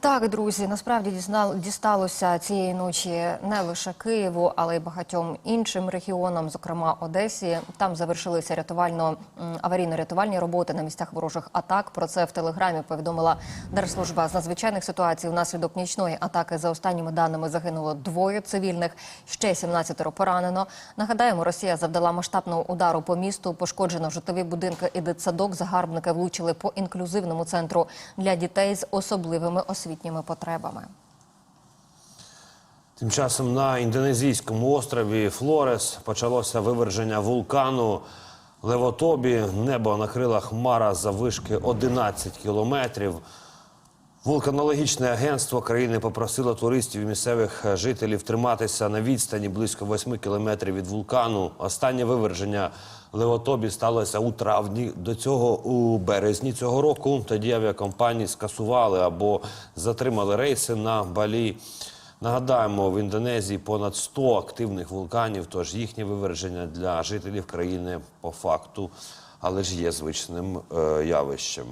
Так, друзі, насправді дісталося цієї ночі не лише Києву, але й багатьом іншим регіонам, зокрема Одесі. Там завершилися рятувально аварійно-рятувальні роботи на місцях ворожих атак. Про це в телеграмі повідомила Держслужба з надзвичайних ситуацій. Внаслідок нічної атаки за останніми даними загинуло двоє цивільних, ще 17 поранено. Нагадаємо, Росія завдала масштабного удару по місту. Пошкоджено житлові будинки і дитсадок. Загарбники влучили по інклюзивному центру для дітей з особливими освітніми потребами. Тим часом на індонезійському острові Флорес почалося виверження вулкану Левотобі. Небо накрила хмара заввишки 11 кілометрів. Вулканологічне агентство країни попросило туристів і місцевих жителів триматися на відстані близько 8 кілометрів від вулкану. Останнє виверження Левотобі сталося у травні. До цього у березні цього року тоді авіакомпанії скасували або затримали рейси на Балі. Нагадаємо, в Індонезії понад 100 активних вулканів, тож їхнє виверження для жителів країни по факту, але ж є звичним е, явищем.